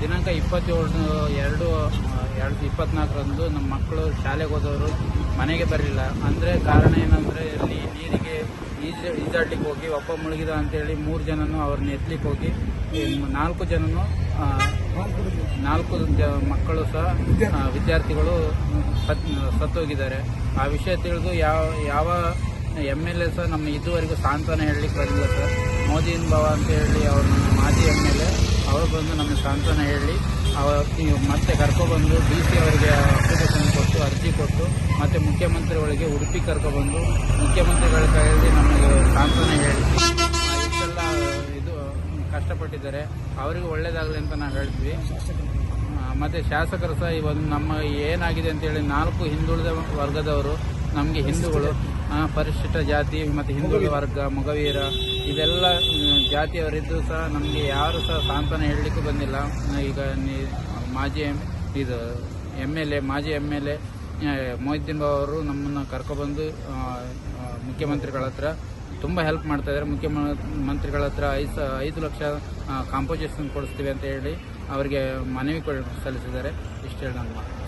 ದಿನಾಂಕ ಇಪ್ಪತ್ತೇಳು ಎರಡು ಎರಡು ಇಪ್ಪತ್ನಾಲ್ಕರಂದು ನಮ್ಮ ಮಕ್ಕಳು ಶಾಲೆಗೆ ಹೋದವರು ಮನೆಗೆ ಬರಲಿಲ್ಲ. ಅಂದರೆ ಕಾರಣ ಏನಂದರೆ ಇಲ್ಲಿ ನೀರಿಗೆ ಈಜ, ಈಜಾಡ್ಲಿಕ್ಕೆ ಹೋಗಿ ಒಪ್ಪ ಮುಳುಗಿದ ಅಂತೇಳಿ ಮೂರು ಜನನು ಅವ್ರನ್ನ ಎತ್ತಲಿಕ್ಕೆ ಹೋಗಿ ನಾಲ್ಕು ಜನನು ನಾಲ್ಕು ಮಕ್ಕಳು ಸಹ ವಿದ್ಯಾರ್ಥಿಗಳು ಸತ್, ಸತ್ತೋಗಿದ್ದಾರೆ. ಆ ವಿಷಯ ತಿಳಿದು ಯಾವ ಯಾವ ಎಂ ಎಲ್ ಎ ಸಹ ನಮ್ಮ ಇದುವರೆಗೂ ಸಾಂತ್ವನ ಹೇಳಲಿಕ್ಕೆ ಬರಲಿಲ್ಲ ಸರ್. ಮೋದಿನ್ ಭವ ಅಂತ ಹೇಳಿ ಅವರು ಮಾಜಿ ಎಂ ಎಲ್ ಎ. ಅವರು ಬಂದು ನಮಗೆ ಸಾಂತ್ವನ ಹೇಳಿ ಈ ಮತ್ತೆ ಕರ್ಕೊಬಂದು ಡಿ ಸಿ ಅವರಿಗೆ ಅಪ್ಲಿಕೇಶನ್ ಕೊಟ್ಟು, ಅರ್ಜಿ ಕೊಟ್ಟು, ಮತ್ತು ಮುಖ್ಯಮಂತ್ರಿಗಳಿಗೆ ಉಡುಪಿ ಕರ್ಕೊಬಂದು, ಮುಖ್ಯಮಂತ್ರಿಗಳ ಕೈಯಲ್ಲಿ ನಮಗೆ ಸಾಂತ್ವನ ಹೇಳಿ. ಇಷ್ಟೆಲ್ಲ ಇದು ಕಷ್ಟಪಟ್ಟಿದ್ದಾರೆ. ಅವರಿಗೆ ಒಳ್ಳೇದಾಗಲಿ ಅಂತ ನಾವು ಹೇಳ್ತೀವಿ. ಮತ್ತು ಶಾಸಕರು ಸಹ ಒಂದು ನಮ್ಮ ಏನಾಗಿದೆ ಅಂತೇಳಿ ನಾಲ್ಕು ಹಿಂದುಳಿದ ವರ್ಗದವರು ನಮಗೆ ಹಿಂದೂಗಳು ಪರಿಶಿಷ್ಟ ಜಾತಿ ಮತ್ತು ಹಿಂದುಳಿದ ವರ್ಗ, ಮೊಗವೀರ ಇದೆಲ್ಲ ಜಾತಿಯವರಿದ್ದು ಸಹ ನಮಗೆ ಯಾರು ಸಹ ಸಾಂತ್ವನ ಹೇಳಲಿಕ್ಕೂ ಬಂದಿಲ್ಲ. ಈಗ ಮಾಜಿ ಎಂ ಇದು ಎಂ ಎಲ್ ಎ, ಮಾಜಿ M L A Mohiddeen Babu ಅವರು ನಮ್ಮನ್ನು ಕರ್ಕೊಬಂದು ಮುಖ್ಯಮಂತ್ರಿಗಳ ಹತ್ರ ತುಂಬ ಹೆಲ್ಪ್ ಮಾಡ್ತಾ ಇದ್ದಾರೆ. ಮುಖ್ಯಮಂತ್ರಿಗಳ ಹತ್ರ ಐದು ಐದು ಲಕ್ಷ ಕಾಂಪೋಸಿಷನ್ ಕೊಡಿಸ್ತೀವಿ ಅಂತ ಹೇಳಿ ಅವರಿಗೆ ಮನವಿ ಸಲ್ಲಿಸಿದ್ದಾರೆ. ಇಷ್ಟು ಹೇಳಿ ಮಾತು